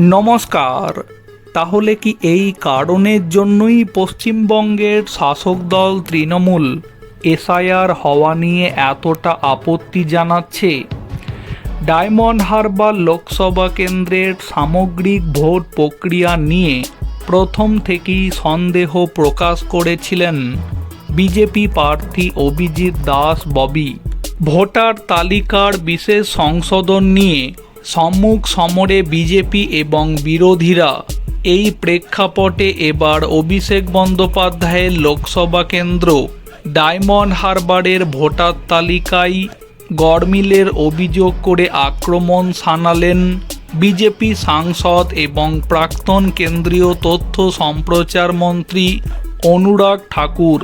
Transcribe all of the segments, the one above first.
নমস্কার। তাহলে কি এই কারণের জন্যই পশ্চিমবঙ্গের শাসক দল তৃণমূল এসআইআর হওয়া নিয়ে এতটা আপত্তি জানাচ্ছে? ডায়মন্ড হারবার লোকসভা কেন্দ্রের সামগ্রিক ভোট প্রক্রিয়া নিয়ে প্রথম থেকেই সন্দেহ প্রকাশ করেছিলেন বিজেপি প্রার্থী অভিজিৎ দাস ববি। ভোটার তালিকার বিশেষ সংশোধন নিয়ে সম্মুখ সমরে বিজেপি এবং বিরোধীরা। এই প্রেক্ষাপটে এবার অভিষেক বন্দ্যোপাধ্যায়ের লোকসভা কেন্দ্র। ডায়মন্ড হারবারের ভোটার তালিকায় গড়মিলের অভিযোগ করে আক্রমণ শানালেন বিজেপি সাংসদ এবং প্রাক্তন কেন্দ্রীয় তথ্য সম্প্রচার মন্ত্রী অনুরাগ ঠাকুর।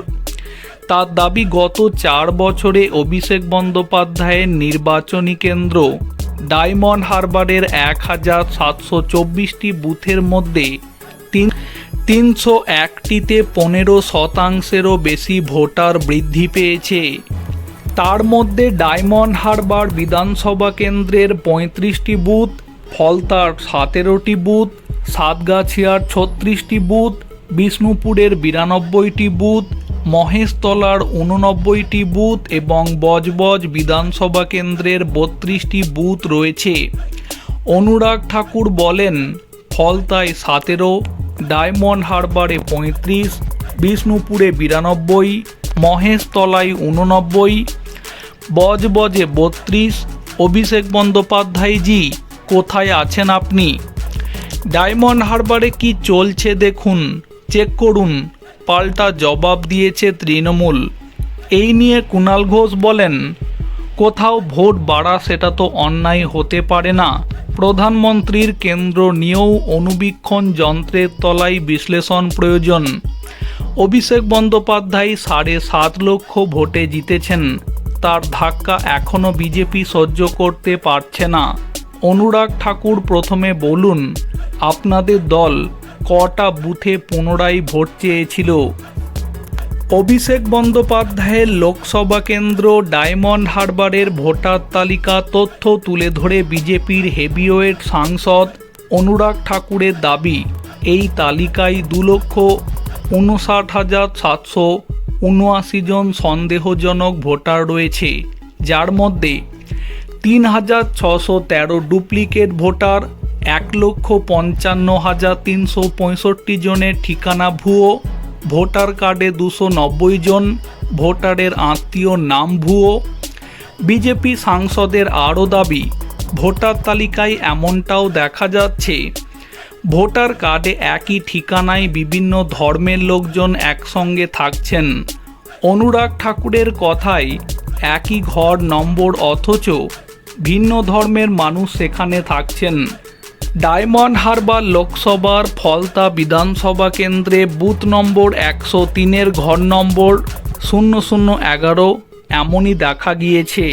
তার দাবি, গত চার বছরে অভিষেক বন্দ্যোপাধ্যায়ের নির্বাচনী কেন্দ্র ডায়মন্ড হারবারের এক হাজার সাতশো চব্বিশটি বুথের মধ্যে তিন তিনশো একটিতে পনেরো শতাংশেরও বেশি ভোটার বৃদ্ধি পেয়েছে। তার মধ্যে ডায়মন্ড হারবার বিধানসভা কেন্দ্রের পঁয়ত্রিশটি বুথ, ফলতার সতেরোটি বুথ, সাতগাছিয়ার ছত্রিশটি বুথ, বিষ্ণুপুরের বিরানব্বইটি বুথ মহেশতলার উননব্বইটি বুথ এবং বজবজ বিধানসভা কেন্দ্রের বত্রিশটি বুথ রয়েছে। অনুরাগ ঠাকুর বলেন, ফলতায় সতেরো, ডায়মন্ড হারবারে পঁয়ত্রিশ, বিষ্ণুপুরে বিরানব্বই, মহেশতলায় উননব্বই বজবজে বত্রিশ, অভিষেক বন্দ্যোপাধ্যায়জি, কোথায় আছেন আপনি? ডায়মন্ড হারবারে কি চলছে দেখুন, চেক করুন। পাল্টা জবাব দিয়েছে তৃণমূল। এই নিয়ে কুণাল ঘোষ বলেন, কোথাও ভোট বাড়া সেটা তো অন্যায় হতে পারে না। প্রধানমন্ত্রীর কেন্দ্র নিয়েও অনুবীক্ষণ যন্ত্রের তলায় বিশ্লেষণ প্রয়োজন। অভিষেক বন্দ্যোপাধ্যায় সাড়ে সাত লক্ষ ভোটে জিতেছেন। তার ধাক্কা এখনও বিজেপি সহ্য করতে পারছে না। অনুরাগ ঠাকুর প্রথমে বলুন, আপনাদের দল কটা বুথে পুনরায় ভোট চেয়েছিল? অভিষেক বন্দ্যোপাধ্যায়ের লোকসভা কেন্দ্র ডায়মন্ড হারবারের ভোটার তালিকা তথ্য তুলে ধরে বিজেপির হেভিওয়েট সাংসদ অনুরাগ ঠাকুরের দাবি, এই তালিকায় দু লক্ষ উনষাট হাজার সাতশো উনআশি জন সন্দেহজনক ভোটার রয়েছে, যার মধ্যে তিন হাজার ছশো তেরো ডুপ্লিকেট ভোটার এক লক্ষ পঞ্চান্ন হাজার তিনশো পঁয়ষট্টি জনের ঠিকানা ভুয়ো, ভোটার কার্ডে দুশো নব্বই জন, ভোটারের আত্মীয় নাম ভুয়ো। বিজেপি সাংসদের আরও দাবি, ভোটার তালিকায় এমনটাও দেখা যাচ্ছে। ভোটার কার্ডে একই ঠিকানায় বিভিন্ন ধর্মের লোকজন একসঙ্গে থাকছেন। অনুরাগ ঠাকুরের কথায়, একই ঘর, নম্বর, অথচ ভিন্ন ধর্মের মানুষ সেখানে থাকছেন। ডায়মন্ড হারবার লোকসভার ফলতা বিধানসভা কেন্দ্রে বুথ নম্বর একশো তিনের ঘর নম্বর শূন্য শূন্য এগারো এমনই দেখা গিয়েছে।